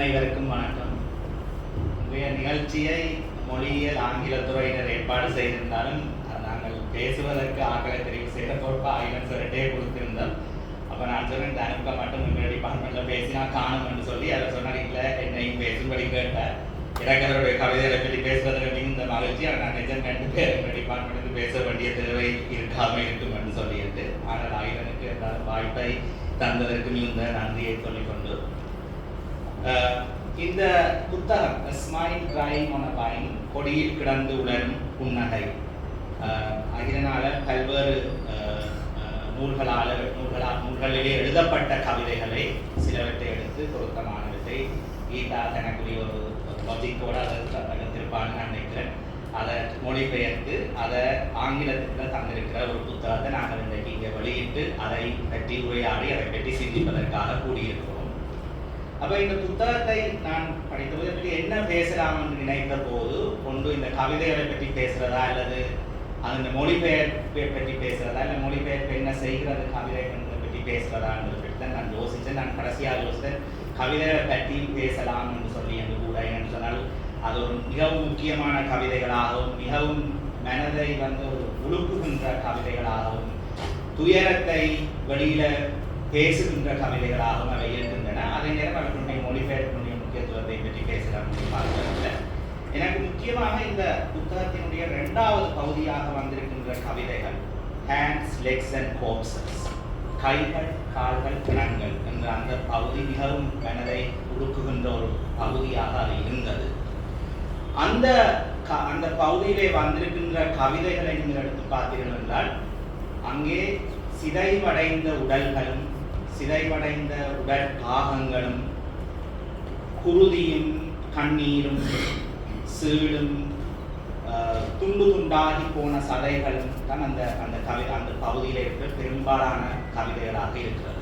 அனைவருக்கும் வணக்கம். இன்றைய நிகழ்ச்சியை மொழியியல் ஆங்கில துறையினர் ஏற்பாடு செய்திருந்தாலும் நாங்கள் பேசுவதற்கு ஆக்களை தெரிவு செய்த பொறுப்பாக ஆயிரம் சொல்லிட்டே கொடுத்திருந்தோம். அப்போ நான் சொன்னேன் இந்த அனுப்ப மட்டும் எங்கள் டிபார்ட்மெண்ட்டில் பேசினா காணும் என்று சொல்லி அதை சொன்னார் இல்லை என்னையும் பேசும்படி கேட்டார். எனக்கு அவருடைய கவிதைகளை பற்றி பேசுவதற்கு மிகுந்த மகிழ்ச்சி. அவர் நான் நிஜம் கண்டு பேர் எங்கள் டிபார்ட்மெண்ட்டுக்கு பேச வேண்டிய தேவை இருக்காமல் இருக்கும் என்று சொல்லிட்டு ஆனால் ஆயிரனுக்கு எல்லாரும் வாய்ப்பை தந்ததற்கு மிகுந்த நன்றியை சொல்லிக்கொண்டு இந்த புத்தகம் ஸ்மைல் கிரைம் on a கொடியில் கிடந்து உலரும் புன்னகை. அஹ் அகிலனால பல்வேறு நூல்களால் நூல்களால் நூல்களிலே எழுதப்பட்ட கவிதைகளை சிலவற்றை எடுத்து பொருத்தமானவற்றை கீதா தனக்குரிய ஒரு லாஜிக்கோட அதை தகர்த்திருப்பான்னு நான் நினைக்கிறேன் அதை மொழிபெயர்த்து அதை ஆங்கிலத்தில் தந்திருக்கிற ஒரு புத்தகத்தை நாங்கள் இன்றைக்கு இங்கே வெளியிட்டு அதை பற்றி உரையாடி அதை பற்றி சிந்திப்பதற்காக கூடியிருக்கிறோம். அப்ப இந்த புத்தகத்தை நான் படித்தபோது பற்றி என்ன பேசலாம் என்று நினைத்த போது ஒன்று இந்த கவிதைகளை பற்றி பேசுறதா அல்லது அந்த மொழிபெயர்ப்பை பற்றி பேசுறதா இல்லை மொழிபெயர்ப்பு என்ன செய்கிறது கவிதை என்பதை பற்றி பேசுறதா என்று பற்றி தான் நான் யோசித்தேன். நான் கடைசியாக யோசித்தேன் கவிதைகளை பற்றி பேசலாம் என்று சொல்லி என்று கூட என்று சொன்னால் அது ஒரு மிகவும் முக்கியமான கவிதைகளாகவும் மிகவும் மனதை வந்து ஒரு உழுப்புகின்ற கவிதைகளாகவும் துயரத்தை வெளியில பேசுகின்ற கவிதைகளாகவும் அவை இருக்கின்றன. அதே நேரம் அவர்களுடைய மொழிபெயர்ப்புடைய முக்கியத்துவத்தை பற்றி பேசலாம் பார்க்கவில்லை எனக்கு முக்கியமாக இந்த புத்தகத்தினுடைய இரண்டாவது பகுதியாக வந்திருக்கின்ற கவிதைகள் ஹேண்ட்ஸ் லெக்ஸ் அண்ட் கோப்சஸ் கைகள் கால்கள் பிணங்கள் என்ற அந்த பகுதி மிகவும் மனதை உருக்குகின்ற ஒரு பகுதியாக அது இருந்தது. அந்த க- அந்த பகுதியிலே வந்திருக்கின்ற கவிதைகளை நீங்கள் எடுத்து பார்த்தீர்கள் என்றால் அங்கே சிதைவடைந்த உடல்களும் சிதைவடைந்த உடல் பாகங்களும் குருதியும் கண்ணீரும் சீடும் ஆஹ், துண்டு துண்டாகி போன சதைகளும் தான் அந்த அந்த கவி அந்த பகுதியில் இருக்கிற பெரும்பாலான கவிதைகளாக இருக்கிறது.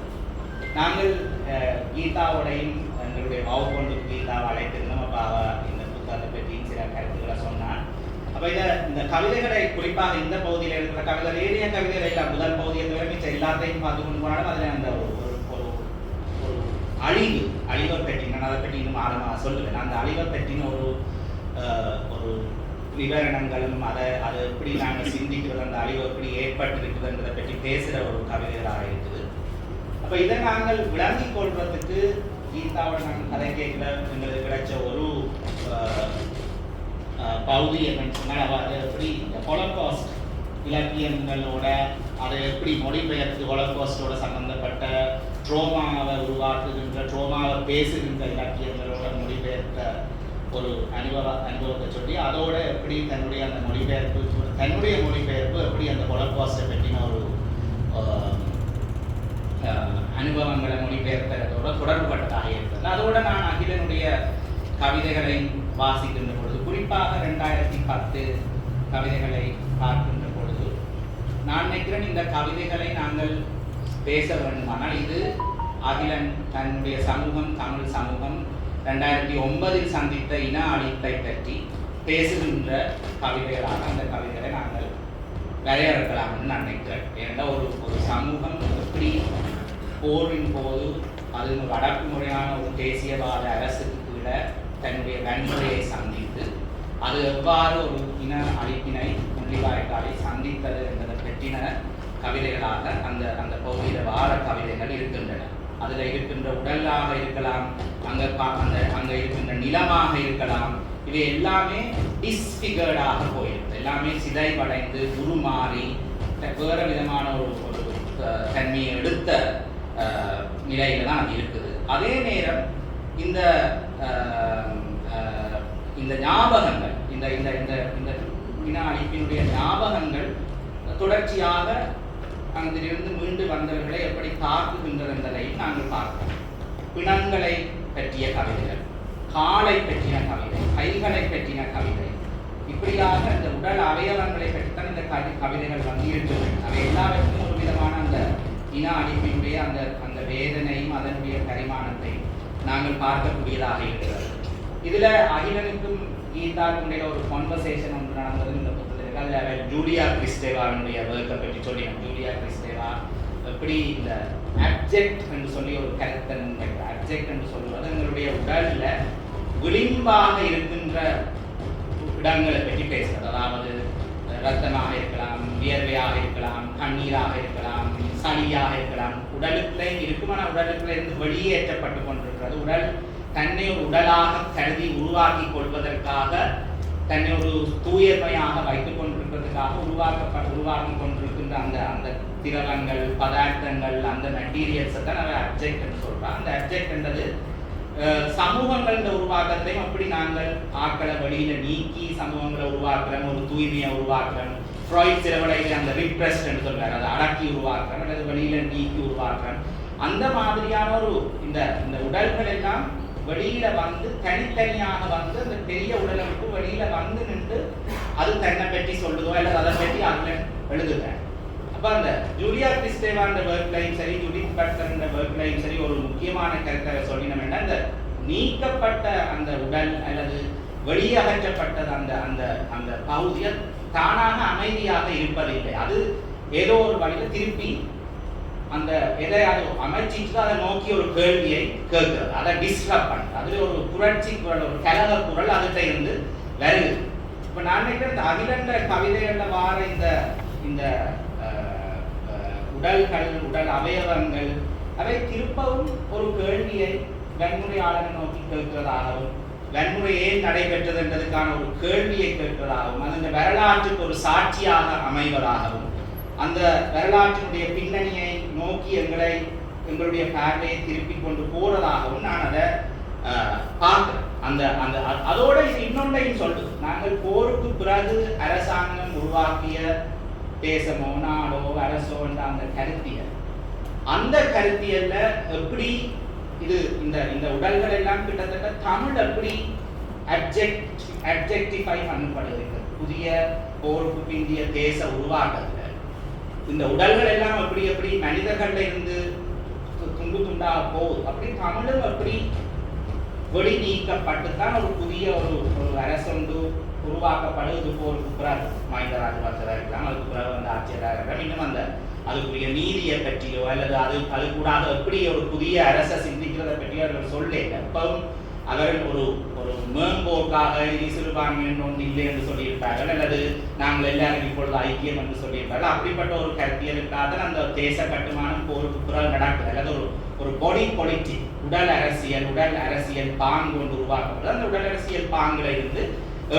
நாங்கள் அஹ், கீதாவோடையும் எங்களுடைய மாவுகொண்டு கீதாவை அழைத்திருந்தோம். அப்போ அவ இந்த புத்தகத்தை பற்றியும் சில கருத்துக்களை சொன்னான் அப்போ இதை இந்த கவிதைகளை குறிப்பாக இந்த பகுதியில் இருக்கிற கவிதை ஏறிய கவிதைகள் எல்லாம் முதல் பகுதியை தவிர மிச்சம் எல்லாத்தையும் பார்த்து கொண்டு போனாலும் அதில் அந்த ஒரு அழிவு அழிவை பற்றி நான் அதை பற்றி இன்னும் ஆழமாக சொல்லுவேன் அந்த அழிவை பற்றின ஒரு ஒரு விவரணங்களும் அதை அதை எப்படி நாங்கள் சிந்திக்கிறது அந்த அழிவு எப்படி ஏற்பட்டிருக்குதுன்றதை பற்றி பேசுகிற ஒரு கவிதைகளாக இருக்குது. அப்போ இதை நாங்கள் விளங்கிக் கொள்வதுக்கு கீதாவோட நாங்கள் கதை கேட்கல எங்களுக்கு கிடைச்ச ஒரு பகுதி என்னன்னு சொன்னால் அதை எப்படி இந்த ஹொலகாஸ்ட் இலக்கியங்களோட அதை எப்படி மொழிபெயர்த்து ஹொலகாஸ்டோட சம்மந்தப்பட்ட ட்ரோமாவை உருவாக்குகின்ற ட்ரோமாவை பேசுகின்ற இலக்கியங்களோட மொழிபெயர்த்த ஒரு அனுபவ அனுபவத்தை சொல்லி அதோட எப்படி தன்னுடைய அந்த மொழிபெயர்ப்பு தன்னுடைய மொழிபெயர்ப்பு எப்படி அந்த ஹொலகாஸ்டை பற்றின ஒரு அனுபவங்களை மொழிபெயர்த்ததோட தொடர்புபட்டதாக இருக்கிறது அதோட நான் அகிலனுடைய கவிதைகளை வாசிக்கின்ற பொழுது குறிப்பாக ரெண்டாயிரத்தி பத்து கவிதைகளை பார்க்கின்ற பொழுது நான் நினைக்கிறேன் இந்த கவிதைகளை நாங்கள் பேச வேண்டுமானால் இது அகிலன் தன்னுடைய சமூகம் தமிழ் சமூகம் ரெண்டாயிரத்தி ஒன்பதில் சந்தித்த இன அழிப்பை பற்றி பேசுகின்ற கவிதைகளாக அந்த கவிதைகளை நாங்கள் வரையறுக்கலாம்னு நான் நினைக்கிறேன். ஏனென்றால் ஒரு ஒரு சமூகம் எப்படி போரின் போது அது வடக்கு முறையான ஒரு தேசியவாத அரசுக்கு கீழே தன்னுடைய வன்முறையை சந்தித்து அது எவ்வாறு ஒரு இன அழிப்பினை முள்ளிவாய்க்காலை சந்தித்தது என்பதை பற்றின கவிதைகளாக அந்த அந்த பகுதியில் வார கவிதைகள் இருக்கின்றன. அதில் இருக்கின்ற உடலாக இருக்கலாம் அங்கே பா- அந்த அங்கே இருக்கின்ற நிலமாக இருக்கலாம் இவை எல்லாமே டிஸ்பிகர்டாக போயிருக்கு. எல்லாமே சிதைவடைந்து உருமாறி வேறு விதமான ஒரு ஒரு அஹ், தன்மையை எடுத்த நிலையில தான் அது இருக்குது. அதே நேரம் இந்த இந்த ஞாபகங்கள் இந்த இந்த இந்த இந்த வினா அழிப்பினுடைய ஞாபகங்கள் தொடர்ச்சியாக அங்கிருந்து மீண்டு வந்தவர்களை எப்படி தாக்குகின்றது என்பதையும் நாங்கள் பார்ப்போம். பிணங்களை பற்றிய கவிதைகள் காலை பற்றின கவிதை கைகளை பற்றின கவிதை. இப்படியாக இந்த உடல் அவயவங்களை பற்றித்தான் இந்த கவி கவிதைகள் வந்து இருக்கின்றன அவை எல்லாவற்றும் ஒரு விதமான அந்த இன அழிப்பினுடைய அந்த அந்த வேதனையும் அதனுடைய பரிமாணத்தை நாங்கள் பார்க்கக்கூடியதாக இருக்கிறது. இதுல அகிலனுக்கும் கீதாவுக்கும் இடையில ஒரு கான்வர்சேஷன் ஒன்று நடந்தது. இந்த அவர் ஜூலியா கிறிஸ்டேவானுடைய வேர்க்கை பற்றி சொல்லினோம் ஜூலியா கிறிஸ்டேவா. எப்படி இந்த அப்ஜெக்ட் என்று சொல்லி ஒரு கருத்தை அப்ஜெக்ட் என்று சொல்லுவது எங்களுடைய உடலில் விளிம்பாக இருக்கின்ற இடங்களை பற்றி பேசுகிறது அதாவது ரத்தமாக இருக்கலாம் வியர்வையாக இருக்கலாம் கண்ணீராக இருக்கலாம் சளியாக இருக்கலாம். உடலுக்குள்ளே இருக்குமான உடலுக்குல உடலுக்குள்ளே இருந்து வெளியேற்றப்பட்டு கொண்டிருக்கிறது. உடல் தன்னை உடலாக கருதி உருவாக்கி கொள்வதற்காக தன்னை ஒரு தூயமையாக வைத்துக் கொண்டிருப்பதற்காக உருவாக்கப்பட்ட உருவாக்கி கொண்டிருக்கின்ற அந்த அந்த திரவங்கள் பதார்த்தங்கள் அந்த மெட்டீரியல்ஸை தான் அவர் அப்ஜெக்ட் என்று சொல்றான் அந்த அப்ஜெக்ட் என்றது சமூகங்கள் உருவாக்கத்தையும் அப்படி நாங்கள் ஆக்களை வெளியில நீக்கி சமூகங்களை உருவாக்குறோம் ஒரு தூய்மையை உருவாக்குறோம். ஃப்ராய்ட் சிலவடையில் அந்த ரிப்ரெஸ்ட் என்று சொல்றாரு அதை அடக்கி உருவாக்குறோம் அல்லது வெளியில நீக்கி உருவாக்குறோம். அந்த மாதிரியான ஒரு இந்த இந்த உடல்கள் எல்லாம் வெளியில வந்து தனித்தனியாக வந்து அந்த பெரிய உடலை விட்டு வெளியில வந்து நின்று அது தன்னை பற்றி சொல்லுதோ அல்லது அதை பற்றி அதுல எழுதுகிறேன் அப்ப அந்த ஜூலியா கிறிஸ்டேவான்ற ஒர்க்லையும் சரி ஜுடித் பட்லர்ன்ற ஒர்க்லையும் சரி ஒரு முக்கியமான கருத்தை சொல்லினோம்னா அந்த நீக்கப்பட்ட அந்த உடல் அல்லது வெளியகற்றப்பட்டது அந்த அந்த அந்த பகுதியை தானாக அமைதியாக இருப்பதில்லை. அது ஏதோ ஒரு வழியில திருப்பி அந்த எதையாவது அமைச்சிட்டு அதை நோக்கி ஒரு கேள்வியை கேட்கிறது. அதை டிஸ்டர்ப் பண்ணுறது அதுல ஒரு புரட்சி குரல் ஒரு கலக குரல் அதுகிட்ட இருந்து வருது. இப்போ நான் நினைக்கிறேன் இந்த அகிலண்ட கவிதைகளில் வார இந்த இந்த உடல்கள் உடல் அவயவங்கள் அவை திருப்பவும் ஒரு கேள்வியை வன்முறையாளரை நோக்கி கேட்கிறதாகவும் வன்முறை ஏன் நடைபெற்றது என்றதுக்கான ஒரு கேள்வியை கேட்கிறதாகவும் அது இந்த வரலாற்றுக்கு ஒரு சாட்சியாக அமைவதாகவும் அந்த வரலாற்றினுடைய பின்னணியை நோக்கி எங்களை எங்களுடைய பார்வையை திருப்பி கொண்டு போறதாகவும் நான் அதை பார்க்கிறேன். அந்த அந்த அதோட இது இன்னொன்றையும் சொல்றது. நாங்கள் போருக்கு பிறகு அரசாங்கம் உருவாக்கிய தேசமோ நாடோ அரசோ என்ற அந்த கருத்தியல். அந்த கருத்தியல்ல எப்படி இது இந்த இந்த உடல்கள் எல்லாம் கிட்டத்தட்ட தமிழ் எப்படி அப்ஜெக்ட் அப்ஜெக்டிஃபை பண்ணப்படுகிறது? புதிய போருக்கு பிந்திய தேச உருவாக்குறது இந்த உடல்கள் எல்லாம் அப்படி எப்படி மனிதர்கள்ல இருந்து துண்டு துண்டா போகுது. அப்படி தமிழும் அப்படி வெளி நீக்கப்பட்டுத்தான் ஒரு புதிய ஒரு ஒரு அரசொண்டு உருவாக்கப்படுவது போல் குப்ரார் மஹிந்த ராஜபக்சராக இருக்கலாம் அதுக்கு பிறகு வந்து ஆட்சியராக இருக்கலாம். இன்னும் அந்த அதுக்குரிய நீதியை பற்றியோ அல்லது அது அது கூடாத எப்படி ஒரு புதிய அரசை சிந்திக்கிறதை பற்றியோ அவர்கள் சொல்லல. எப்பவும் அவர்கள் ஒரு ஒரு மேம்போக்காக இனி சிறுபான்மையின் ஒன்று இல்லை என்று சொல்லியிருப்பார்கள். அல்லது நாங்கள் எல்லாரும் இப்பொழுது ஐக்கியம் என்று சொல்லியிருப்பார்கள். அப்படிப்பட்ட ஒரு கருத்தியலுக்காக தான் அந்த தேச கட்டுமானம் போருக்கு பிறகு நடக்குது அல்லது ஒரு ஒரு பொடி பொலிட்டிக் உடல் அரசியல் உடல் அரசியல் பாங்கு ஒன்று உருவாக்கப்படுது அந்த உடல் அரசியல் பாங்குல இருந்து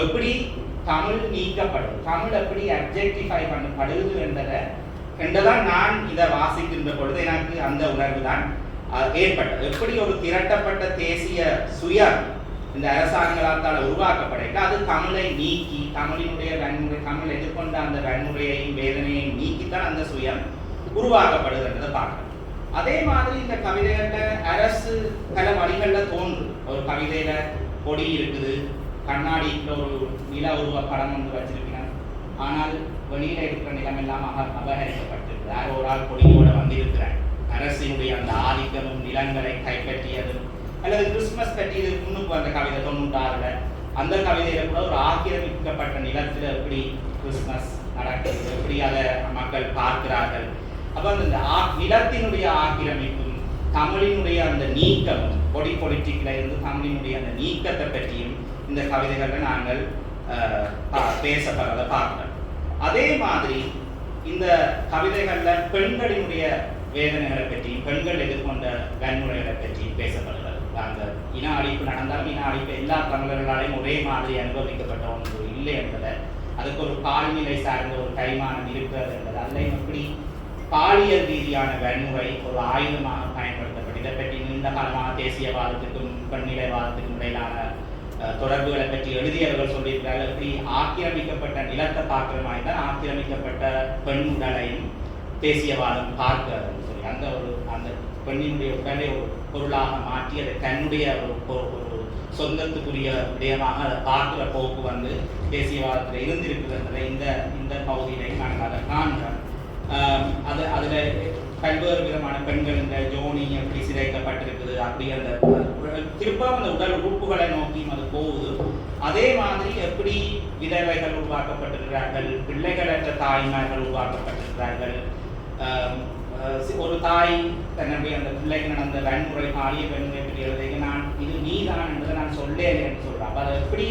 எப்படி தமிழ் நீக்கப்படும் தமிழ் எப்படி அப்ஜெக்டிஃபை பண்ணப்படுது என்றதை என்றதான் நான் இதை வாசிக்கின்ற பொழுது எனக்கு அந்த உணர்வு தான் ஏற்பட்டது. எப்படி ஒரு திரட்டப்பட்ட தேசிய சுயம் இந்த அரசாங்கத்தால் உருவாக்கப்படைக்க அது தமிழை நீக்கி தமிழினுடைய வன்முறை தமிழ் எதிர்கொண்ட அந்த வன்முறையையும் வேதனையையும் நீக்கித்தான் அந்த சுயம் உருவாக்கப்படுதுன்றதை பார்க்கணும் அதே மாதிரி இந்த கவிதைகள்ல அரசு பல வழிகளில் தோன்றும் ஒரு கவிதையில கொடி இருக்குது கண்ணாடி ஒரு நில உருவ படம் ஒன்று வச்சிருக்கிறார் ஆனால் வெளியில இருக்கிற நிலம் எல்லாம் அக ஒரு ஆள் கொடியோட வந்திருக்கிறார். அரசினுடைய அந்த ஆதிக்கமும் நிலங்களை கைப்பற்றியதும் அல்லது கிறிஸ்துமஸ் பற்றியது முன்னுக்கு அந்த கவிதை தொண்ணூற்றாறுல அந்த கவிதையில கூட ஒரு ஆக்கிரமிக்கப்பட்ட நிலத்துல எப்படி கிறிஸ்துமஸ் நடக்குது எப்படி அதை மக்கள் பார்க்கிறார்கள். அப்ப அந்த ஆ- நிலத்தினுடைய ஆக்கிரமிப்பும் தமிழினுடைய அந்த நீக்கமும் பொடி பொலிட்டிக்கில் இருந்து தமிழினுடைய அந்த நீக்கத்தை பற்றியும் இந்த கவிதைகளில் நாங்கள் அஹ், பேசப்படுறதை பார்க்கிறோம். அதே மாதிரி இந்த கவிதைகள்ல பெண்களினுடைய வேதனைகளை பற்றியும் பெண்கள் எதிர்கொண்ட வன்முறைகளை பற்றியும் பேசப்படுகிறது. அந்த இன அழிப்பு நடந்தாலும் இன அழிப்பு எல்லா தமிழர்களாலையும் ஒரே மாதிரி அனுபவிக்கப்பட்ட ஒன்று இல்லை என்பதை அதுக்கு ஒரு பால்நிலை சார்ந்த ஒரு கைமானம் இருக்கிறது என்பது அல்ல. எப்படி பாலியல் ரீதியான வன்முறை ஒரு ஆயுதமாக பயன்படுத்தப்பட்டு இதை பற்றி நீண்ட காலமாக தேசியவாதத்துக்கும் பெண்நிலைவாதத்துக்கும் இடையிலான தொடர்புகளை பற்றி எழுதியவர்கள் சொல்லியிருக்கிறார்கள். இப்படி ஆக்கிரமிக்கப்பட்ட நிலத்தை பார்க்கிற மாதிரி தான் ஆக்கிரமிக்கப்பட்ட பெண் உடலையும் தேசியவாதம் பார்க்க சொல்லி அந்த ஒரு அந்த பெண்ணினுடைய உடலை ஒரு பொருளாக மாற்றி அதை தன்னுடைய ஒரு பொ- ஒரு சொந்தத்துக்குரிய விடயமாக அதை பார்க்கிற போக்கு வந்து தேசியவாதத்தில் இருந்திருக்கிறதுல இந்த இந்த பகுதியிலையும் நாங்கள் அதை காண்கிறோம் ஆஹ் அது அதில் பல்வேறு விதமான பெண்கள் இந்த ஜோனி எப்படி சிதைக்கப்பட்டிருக்குது அப்படி அந்த திருப்பம் அந்த உடல் உறுப்புகளை நோக்கியும் அது போகுது. அதே மாதிரி எப்படி விதவைகள் உருவாக்கப்பட்டிருக்கிறார்கள் பிள்ளைகளற்ற தாய்மார்கள் உருவாக்கப்பட்டிருக்கிறார்கள் ஒரு தாய் தன்னுடைய அந்த பிள்ளைக்கு நடந்த வன்முறை பாலியல் வன்முறை பற்றி நான் இது நீதான் என்பதை நான் சொல்லேன் என்று சொல்கிறேன் அப்போ அது எப்படி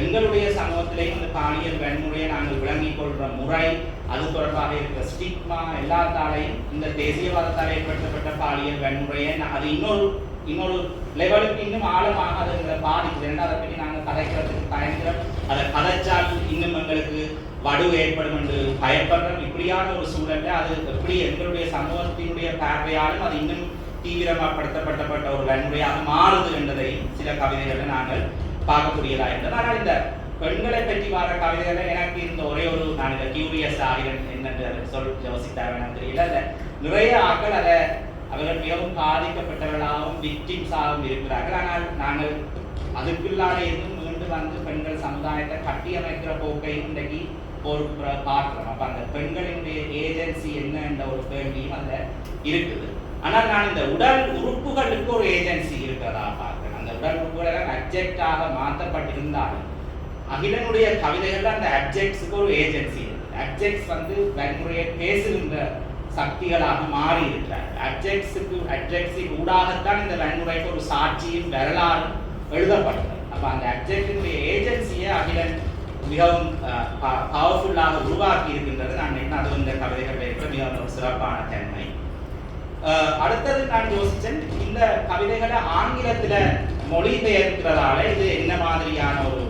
எங்களுடைய சமூகத்திலேயும் அந்த பாலியல் வன்முறையை நாங்கள் விளங்கிக் கொள்கிற முறை அது தொடர்பாக இருக்கிற ஸ்டிக்மா எல்லாத்தாலையும் இந்த தேசியவாதத்தால் ஏற்படுத்தப்பட்ட பாலியல் வன்முறையை நான் அது இன்னொரு இன்னொரு லெவலுக்கு இன்னும் ஆழமாக அது எங்களை பாதிக்குது ஏன்னா அதை பற்றி நான் கதைக்கிறதுக்கு பயங்கரம் அதை கதைச்சால் இன்னும் எங்களுக்கு வடு ஏற்படும் என்று பயப்படுறோம். இப்படியான ஒரு சூழல்ல அது எப்படி எங்களுடைய சமூகத்தினுடைய பார்வையாலும் அது இன்னும் தீவிரமாகப்படுத்தப்பட்டப்பட்ட ஒரு வன்முறையாக மாறுது என்பதை சில கவிதைகளை நாங்கள் பார்க்கக்கூடியதா இருந்தது. ஆனால் இந்த பெண்களை பற்றி வர கவிதைகளை எனக்கு இந்த ஒரே ஒரு நான் இந்த கியூரியஸ் ஆகிறேன் என்னென்று சொல் யோசித்தார் தெரியல. அந்த நிறைய ஆக்கள் அதை அவர்கள் மிகவும் பாதிக்கப்பட்டவர்களாகவும் விக்டிம்ஸாகவும் இருக்கிறார்கள். ஆனால் நாங்கள் அதுக்குள்ளான எதுவும் கொண்டு வந்து பெண்கள் சமுதாயத்தை கட்டியமைக்கிற போக்கையும் இன்றைக்கு ஒரு பார்க்கிறோம் அப்ப அந்த பெண்களினுடைய ஏஜென்சி என்ன என்ற ஒரு கேள்வியும் அதுல இருக்குது ஆனால் நான் இந்த உடல் உறுப்புகளுக்கு ஒரு ஏஜென்சி இருக்கிறதா பார்க்கிறேன் அந்த உடல் உறுப்புகளெல்லாம் அப்ஜெக்டாக மாற்றப்பட்டிருந்தாலும் அகிலனுடைய கவிதைகள்ல அந்த அப்ஜெக்ட்ஸுக்கு ஒரு ஏஜென்சி இருக்கு அப்ஜெக்ட்ஸ் வந்து வன்முறையை பேசுகின்ற சக்திகளாக மாறி இருக்கிறார் அப்ஜெக்ட்ஸுக்கு அப்ஜெக்ட்ஸுக்கு ஊடாகத்தான் இந்த வன்முறைக்கு ஒரு சாட்சியும் வரலாறும் எழுதப்பட்டது அப்போ அந்த அப்ஜெக்டினுடைய ஏஜென்சியை அகிலன் மிகவும் பவர்ஃபுல்லாக உருவாக்கி இருக்கின்றது நான் நினைக்கிறேன் அது இந்த கவிதைகள் இருக்கிற மிகவும் ஒரு சிறப்பான தன்மை. அடுத்தது நான் யோசித்தேன் இந்த கவிதைகளை ஆங்கிலத்தில் மொழிபெயர்க்கிறதால இது என்ன மாதிரியான ஒரு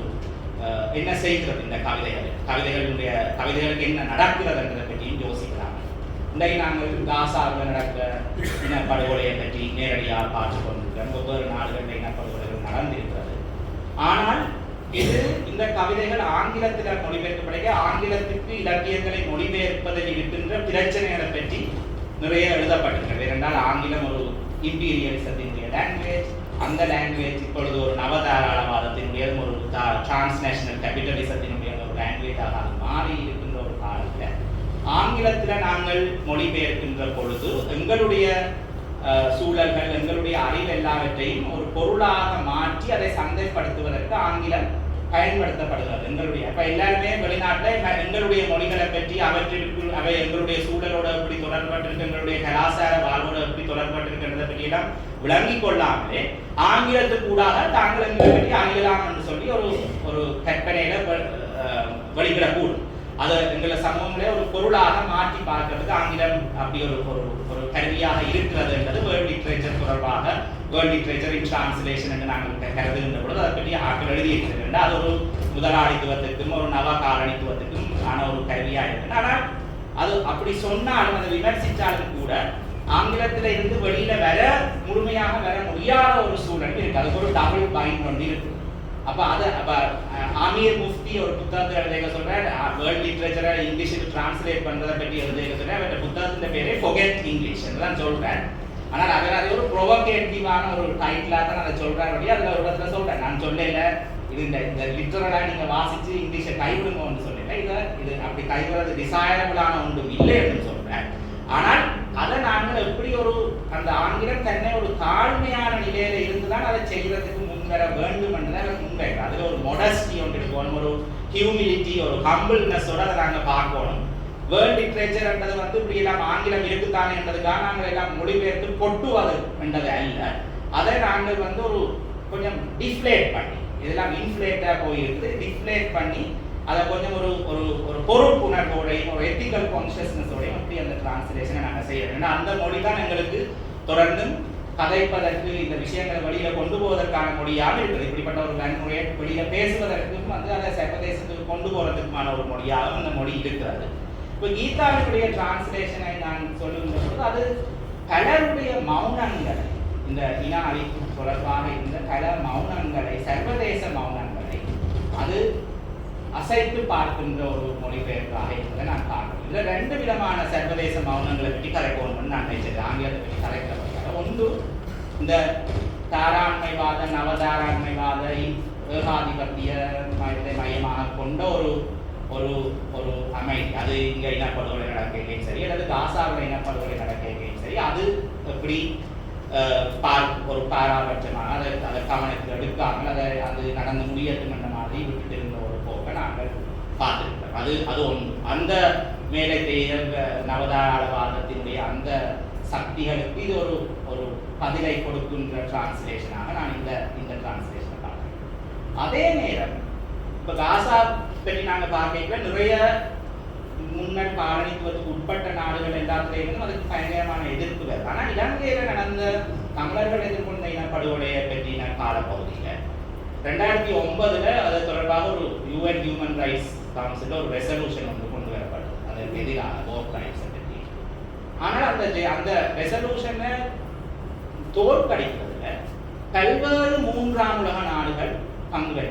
என்ன செய்கிறது இந்த கவிதைகள்? கவிதைகளுடைய கவிதைகளுக்கு என்ன நடக்கிறதுன்றதை பற்றியும் யோசிக்கலாம். இன்றைக்கு நாங்கள் காசாவில் நடக்கிற இனப்படுகொலையை பற்றி நேரடியாக பார்த்து கொண்டிருக்கிறோம். ஒவ்வொரு நாடுகளில் இனப்படுகொலைகள் நடந்திருக்கிறது. ஆனால் இது இந்த கவிதைகள் ஆங்கிலத்தில் மொழிபெயர்க்கப்படைய ஆங்கிலத்திற்கு இலக்கியங்களை மொழிபெயர்ப்பதில் இருக்கின்ற பிரச்சனைகளை பற்றி நிறைய எழுதப்பட்டிருக்கிறது. ஏனென்றால் ஆங்கிலம் ஒரு இம்பீரியலிசத்தினுடைய லாங்குவேஜ் அந்த லாங்குவேஜ் இப்பொழுது ஒரு நவதாராளவாதத்தினுடைய ஒரு டிரான்ஸ்நேஷனல் கேபிட்டலிசத்தினுடைய ஒரு லாங்குவேஜாக அது மாறி இருக்கின்ற ஒரு காலத்தில் ஆங்கிலத்தில் நாங்கள் மொழிபெயர்க்கின்ற பொழுது எங்களுடைய சூழல்கள் எங்களுடைய அறிவு எல்லாவற்றையும் ஒரு பொருளாக மாற்றி அதை சந்தைப்படுத்துவதற்கு ஆங்கிலம் பயன்படுத்தப்படுகிறது. எங்களுடைய இப்ப எல்லாருமே வெளிநாட்டுல எங்களுடைய மொழிகளை பற்றி அவற்றிற்கு அவை எங்களுடைய சூழலோட எப்படி தொடர்பட்டிருக்கு எங்களுடைய கலாச்சார வாழ்வோட எப்படி தொடர்பட்டிருக்கின்றதை பற்றி எல்லாம் விளங்கி கொள்ளாமலே ஆங்கிலத்துக்கூடாக தாங்கள் எங்களை பற்றி ஆங்கிலம் என்று சொல்லி ஒரு ஒரு கற்பனையில வெ- வெளியிடக்கூடும். அதை எங்களை சமூகங்களே ஒரு பொருளாக மாற்றி பார்க்கறதுக்கு ஆங்கிலம் அப்படி ஒரு ஒரு ஒரு கருவியாக இருக்கிறது என்பது வேர்ல்ட் லிட்ரேச்சர் தொடர்பாக வேர்ல்ட் லிட்ரேச்சர் இன் டிரான்ஸ்லேஷன் என்று நாங்கள் கருதுகின்ற பொழுது அதை பற்றி ஆக்கள் எழுதியிருக்கிறது அது ஒரு முதலாளித்துவத்துக்கும் ஒரு நவகாலனித்துவத்துக்கும் ஆன ஒரு கருவியாக இருக்கு ஆனால் அது அப்படி சொன்னாலும் அதை விமர்சித்தாலும் கூட ஆங்கிலத்தில இருந்து வெளியில வர முழுமையாக வர முடியாத ஒரு சூழல் இருக்கு. அதுக்கு ஒரு டபுள் பாயிண்ட் ஒன்று இருக்கு. அப்போ அது அப்போ அஹ், ஆமீர் முஃப்தி ஒரு புத்தகத்தை எழுதிக்க சொல்கிறேன் வேர்ல்ட் லிட்ரேச்சரை இங்கிலீஷுக்கு டிரான்ஸ்லேட் பண்ணுறதை பற்றி எழுதிக்க சொல்கிறேன் அவருடைய புத்தகத்தின் பேரே ஃபொகெட் இங்கிலீஷ் தான் சொல்கிறேன் ஆனால் அவர் அது ஒரு ப்ரொவோகேட்டிவான ஒரு டைட்டிலாக தான் அதை சொல்றாரு அப்படியே அதில் ஒரு இடத்துல சொல்றேன் நான் சொல்லல. இது இந்த இந்த லிட்ரலாக நீங்கள் வாசிச்சு இங்கிலீஷை கைவிடுங்கன்னு சொல்லல. இதை இது அப்படி கைவிடுறது டிசைரபிளான ஒன்றும் இல்லை என்று சொல்றேன் ஆனால் அதை நாங்கள் எப்படி ஒரு அந்த ஆங்கிலம் தன்னை ஒரு தாழ்மையான நிலையில இருந்துதான் அதை செய்கிறதுக்கு முன்வர வேண்டும் என்றதை அவர் அதில் அதுல ஒரு மொடஸ்டி ஒன்று இருக்கணும் ஒரு ஹியூமிலிட்டி ஒரு ஹம்பிள்னஸோட அதை நாங்கள் பார்க்கணும். வேர்ல்ட் லிட்ரேச்சர்ன்றது வந்து இப்படி எல்லாம் ஆங்கிலம் இருக்குத்தானே என்றதுக்காக நாங்கள் எல்லாம் மொழிபெயர்த்து கொட்டுவது என்றது அல்ல. அதை நாங்கள் வந்து ஒரு கொஞ்சம் டிஃப்ளேட் பண்ணி இதெல்லாம் இன்ஃப்ளேட்டாக போயிருக்குது. டிஃப்ளேட் பண்ணி அதை கொஞ்சம் ஒரு ஒரு ஒரு பொறுப்புணர்வோடையும் ஒரு எத்திக்கல் கான்சியஸ்னஸோடையும் அப்படி அந்த டிரான்ஸ்லேஷனை நாங்கள் செய்யறோம். ஏன்னா அந்த மொழி தான் எங்களுக்கு தொடர்ந்து கதைப்பதற்கு இந்த விஷயங்களை வெளியில கொண்டு போவதற்கான மொழியாக இருக்குது. இப்படிப்பட்ட ஒரு வன்முறையை வெளியில பேசுவதற்கும் வந்து அதை சர்வதேசத்துக்கு கொண்டு போறதுக்குமான ஒரு மொழியாக அந்த மொழி இருக்கிறது. இப்போ கீதாவினுடைய டிரான்ஸ்லேஷனை நான் சொல்லுகின்ற பொழுது அது பலருடைய மௌனங்களை. இந்த இன அழிப்பு தொடர்பாக இருந்த பல மௌனங்களை சர்வதேச மௌனங்களை அது அசைத்து பார்க்கின்ற ஒரு மொழிபெயர்ப்பாக இருப்பதை நான் பார்க்கிறேன். இதுல ரெண்டு விதமான சர்வதேச மௌனங்களை பற்றி கலைக்கணும்னு நான் நினைச்சது. ஆங்கிலத்தை பற்றி கலைக்கிறவங்க ஒன்று இந்த தாராண்மைவாத நவதாராண்மைவாத ஏகாதிபத்திய மையத்தை மையமாக கொண்ட ஒரு ஒரு ஒரு அமை அது இங்கே இனப்படுகொலை நடக்கையிலையும் சரி அல்லது காசாவில் இனப்படுகொலை நடக்கையிலையும் சரி அது எப்படி அஹ், பார் ஒரு பாராபட்சமாக அதை அதை கவனத்தில் எடுக்காமல் அதை அது நடந்து முடியட்டும் என்ற மாதிரி விட்டுட்டு இருந்த ஒரு போக்கை நாங்கள் பார்த்துருக்கிறோம் அது அது ஒன்று. அந்த மேலை தேய நவதாராளவாதத்தினுடைய அந்த சக்திகளுக்கு இது ஒரு ஒரு பதிலை கொடுக்கின்ற டிரான்ஸ்லேஷனாக நான் இந்த இந்த டிரான்ஸ்லேஷனை பார்க்குறேன். அதே நேரம் இப்போ காசா பற்றி நாங்கள் பார்க்கல நிறைய முன்னர் காலனித்துவத்துக்கு உட்பட்ட நாடுகள் எல்லாத்துலேயும் அதுக்கு பயங்கரமான எதிர்ப்பு வருது ஆனால் இலங்கையில் நடந்த தமிழர்கள் எதிர்கொண்ட இனப்படுகொலையை பற்றின காலப்பகுதியில் ரெண்டாயிரத்தி ஒன்பதுல அது தொடர்பாக ஒரு யூஎன் ஹியூமன் ரைட்ஸ் கவுன்சில் ஒரு ரெசல்யூஷன் வந்து கொண்டு வரப்படும் அதற்கு எதிராக போர் டைம்ஸ் ஆனால் அந்த அந்த ரெசல்யூஷனை தோற்கடிப்பதில் பல்வேறு மூன்றாம் உலக நாடுகள் பங்கு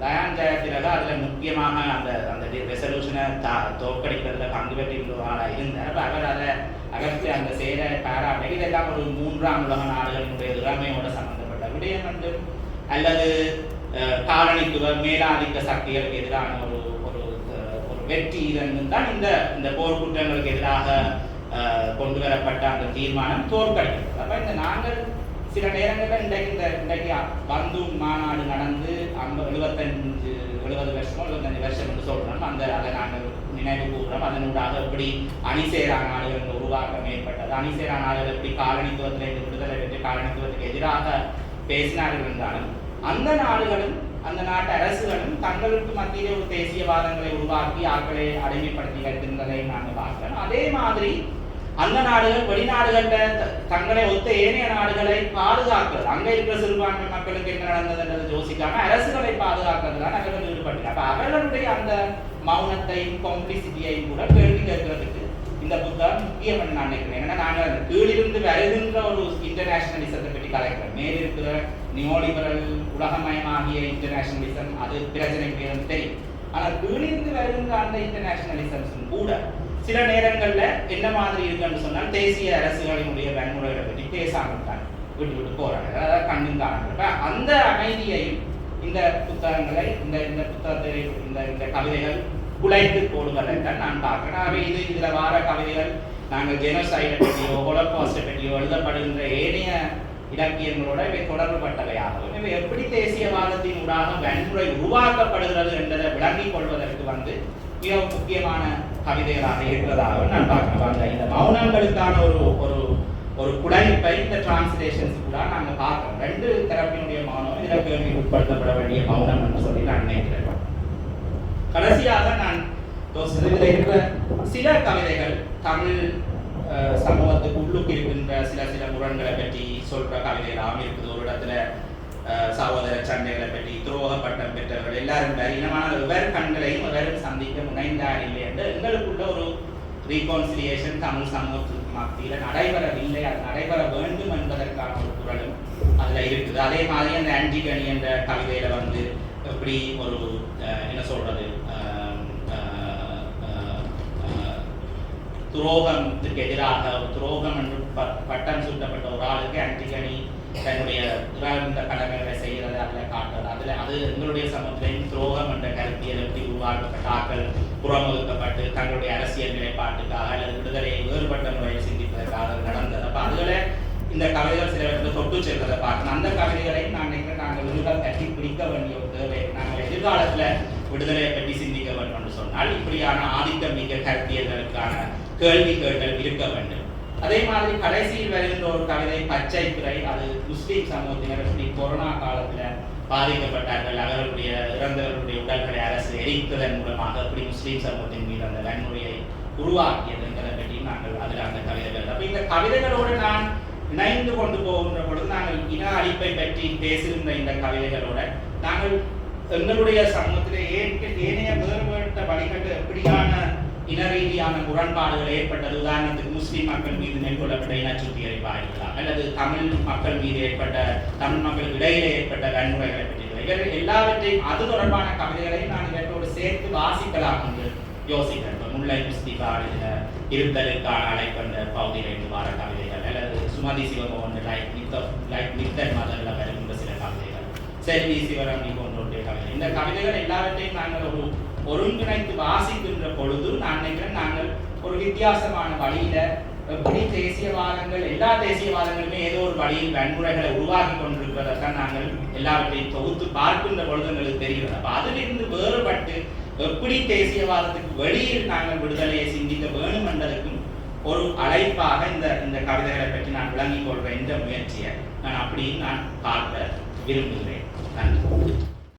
தயான் ஜெயதிலக அதில் முக்கியமாக அந்த அந்த ரெசல்யூஷனை தா தோற்கடிக்கிறதுல பங்கு பெற்றிருந்தவராக இருந்தார் அவர் அதை அகற்றி அந்த செய்த பாராட்டி இதெல்லாம் ஒரு மூன்றாம் உலக நாடுகளினுடைய திறமையோட சம்மந்தப்பட்ட விடயம் என்றும் அல்லது அஹ், காலனித்துவ மேலாதிக்க சக்திகளுக்கு எதிரான ஒரு வெற்றி இரண்டும் தான் இந்த இந்த போர்க்குற்றங்களுக்கு எதிராக கொண்டு வரப்பட்ட அந்த தீர்மானம் தோற்கடிக்கிறது அப்ப இந்த நாங்கள் சில நேரங்களில் இன்றைக்கு இந்த இன்றைக்கு பந்து மாநாடு நடந்து ஐம்பது எழுபத்தஞ்சு எழுபது வருஷமோ எழுபத்தஞ்சு வருஷம் என்று சொல்றோம். அந்த அதை நாங்கள் நினைவு கூறுறோம் அதனூடாக எப்படி அணிசேரா நாடுகள் உருவாக்கம் ஏற்பட்டது. அணிசேரா நாடுகள் எப்படி காலனித்துவத்திலிருந்து விடுதலை பெற்று காலனித்துவத்துக்கு எதிராக பேசினார்கள் என்றாலும் அந்த நாடுகளும் அந்த நாட்டு அரசுகளும் தங்களுக்கு மத்தியிலே ஒரு தேசியவாதங்களை உருவாக்கி ஆட்களை அடிமைப்படுத்தி வைத்திருந்ததை நாங்கள் பார்க்கிறோம். அதே மாதிரி அந்த நாடுகள் வெளிநாடுகள்ல த- தங்களை ஒத்த ஏனைய நாடுகளை பாதுகாக்கிறது. அங்க இருக்கிற சிறுபான்மை மக்களுக்கு என்ன நடந்ததுன்றது யோசிக்காம அரசுகளை பாதுகாக்கிறது தான் அவர்கள் ஈடுபட்டு அப்ப அவர்களுடைய அந்த மௌனத்தையும் காம்ப்ளிசிட்டியையும் கூட கேள்வி கேட்கறதுக்கு இந்த புத்தகம் முக்கியம் நான் நினைக்கிறேன். ஏன்னா நாங்கள் கீழிருந்து வருகின்ற ஒரு இன்டர்நேஷனலிசத்தை பற்றி கலைக்கிறோம். மேலிருக்கிற நியோலிபரல் உலகமயமாகிய இன்டர்நேஷனலிசம் அது பிரச்சனை பேரும் தெரியும். ஆனால் கீழிருந்து வருகின்ற அந்த இன்டர்நேஷனலிசம்ஸும் கூட சில நேரங்களில் என்ன மாதிரி இருக்குன்னு சொன்னால் தேசிய அரசுகளினுடைய வன்முறைகளை பற்றி பேசாமல் தான் விட்டு விட்டு போறாங்க. அதாவது கண்ணும் காணாங்க அந்த அமைதியையும் இந்த புத்தகங்களை இந்த இந்த புத்தகத்தை இந்த இந்த கவிதைகள் குலைத்து போடுவதை நான் பார்க்கிறேன் ஆகவே இது இந்த வார கவிதைகள். நாங்கள் ஜெனோசைடை பற்றியோ ஹோலோகாஸ்டை பற்றியோ எழுதப்படுகின்ற ஏனைய இலக்கியங்களோட இவை தொடர்புபட்டவையாகவும் இவை எப்படி தேசியவாதத்தின் ஊடாக வன்முறை உருவாக்கப்படுகிறது என்பதை விளங்கிக் கொள்வதற்கு வந்து மிக முக்கியமான கவிதைகளாக இருப்பதாகவும் நான் பார்க்கிறேன் இந்த மௌனங்களுக்கான ஒரு ஒரு ஒரு குடைப்பை இந்த டிரான்ஸ்லேஷன்ஸ் கூட நாங்கள் பார்க்கிறோம் ரெண்டு தரப்பினுடைய மௌனம் இதில் கேள்வி உட்படுத்தப்பட வேண்டிய மௌனம் என்று சொல்லி நான் நினைக்கிறேன். கடைசியாக நான் யோசித்தது இருக்கிற சில கவிதைகள் தமிழ் சமூகத்துக்கு உள்ளுக்கு இருக்கின்ற சில சில முரண்களை பற்றி சொல்ற கவிதைகளாகவும் இருக்குது. ஒரு இடத்துல அஹ், சகோதர சண்டைகளை பற்றி துரோக பட்டம் பெற்றவர்கள் எல்லாரும் வேறு இனமான வெவ்வேறு கண்களையும் வெவ்வேறு சந்திக்க முனைந்தார் இல்லை என்று எங்களுக்குள்ள ஒரு ரீகான்சிலியேஷன் தமிழ் சமூகத்துக்கு மத்தியில் நடைபெறவில்லை. அது நடைபெற வேண்டும் என்பதற்கான ஒரு குரலும் அதில் இருக்குது. அதே மாதிரி அந்த ஆன்டிகனி என்ற கவிதையில வந்து எப்படி ஒரு என்ன சொல்றது துரோகத்துக்கு எதிராக ஒரு துரோகம் என்று ப- பட்டம் சூட்டப்பட்ட ஒரு ஆளுக்கு ஆன்டிகனி தன்னுடைய இறந்த கடமைகளை செய்கிறது அதில் காட்டுறது. அதில் அது எங்களுடைய சமூகத்திலையும் துரோகம் என்ற கருத்தியல் எப்படி உருவாக்கப்பட்ட ஆக்கள் புறமுதுக்கப்பட்டு தங்களுடைய அரசியல் நிலைப்பாட்டுக்காக அல்லது விடுதலையை வேறுபட்ட முறையில் சிந்திப்பதற்காக நடந்தது. அப்போ அதுகளை இந்த கவிதைகள் சில இடத்துல தொட்டு செல்வதை பார்க்கணும். அந்த கவிதைகளையும் நான் நினைக்கிறேன் நாங்கள் விடுதலை கட்டி பிடிக்க வேண்டிய ஒரு தேவை. நாங்கள் எதிர்காலத்தில் விடுதலையை பற்றி சிந்திக்க வேண்டும் என்று சொன்னால் இப்படியான ஆதிக்கம் மிக்க கருத்தியல்களுக்கான கேள்வி கேட்டல் இருக்க வேண்டும். அதே மாதிரி கடைசியில் வருகின்ற ஒரு கவிதை பச்சை துறை அது முஸ்லீம் சமூகத்தினர் எப்படி கொரோனா காலத்துல பாதிக்கப்பட்டார்கள். அவர்களுடைய இறந்தவர்களுடைய உடல்களை அரசு எரித்ததன் மூலமாக எப்படி முஸ்லீம் சமூகத்தின் மீது அந்த வன்முறையை உருவாக்கியதுங்கிறத பற்றி நாங்கள் அதில் அந்த கவிதைகள் அப்ப இந்த கவிதைகளோடு நான் இணைந்து கொண்டு போகின்ற பொழுது நாங்கள் இன அழிப்பை பற்றி பேசுகின்ற இந்த கவிதைகளோட நாங்கள் எங்களுடைய சமூகத்திலே ஏற்க ஏனைய வேறுபட்ட வழிகட்டு எப்படியான இனரீதியான முரண்பாடுகள் ஏற்பட்டது. உதாரணத்துக்கு முஸ்லீம் மக்கள் மீது மேற்கொள்ளப்பட்ட இன சுத்திகரிப்பா இருக்கலாம் அல்லது தமிழ் மக்கள் மீது ஏற்பட்ட தமிழ் மக்கள் இடையிலே ஏற்பட்ட வன்முறைகளை பற்றி எல்லாவற்றையும் அது தொடர்பான கவிதைகளையும் நான் இவற்றோடு சேர்த்து வாசிக்கலாம் என்று யோசிக்கிறேன். இப்ப முல்லை முஸ்திகா எழுதின இருத்தலுக்கான அழைப்பந்த பகுதியில் ரெண்டு வார கவிதைகள் அல்லது சுமதி சிவமோகன் லைக் மித்த லைக் மித்தன் மதரில் வருகின்ற சில கவிதைகள் செல்வி சிவரமணி போன்றோருடைய கவிதை இந்த கவிதைகள் எல்லாவற்றையும் நாங்கள் ஒரு ஒருங்கிணைத்து வாசிக்கின்ற பொழுது நான் நினைக்கிறேன் நாங்கள் ஒரு வித்தியாசமான வழியில எப்படி தேசியவாதங்கள் எல்லா தேசியவாதங்களுமே ஏதோ ஒரு வழியில் வன்முறைகளை உருவாக்கி கொண்டிருக்கிறதான் நாங்கள் எல்லாவற்றையும் தொகுத்து பார்க்கின்ற பொழுது எங்களுக்கு தெரிகிறது. அப்ப அதிலிருந்து வேறுபட்டு எப்படி தேசியவாதத்துக்கு வெளியில் நாங்கள் விடுதலையை சிந்திக்க வேணும் என்பதற்கும் ஒரு அழைப்பாக இந்த இந்த கவிதைகளை பற்றி நான் விளங்கிக் கொள்கிற இந்த முயற்சியை நான் அப்படியும் நான் பார்க்க விரும்புகிறேன். நன்றி.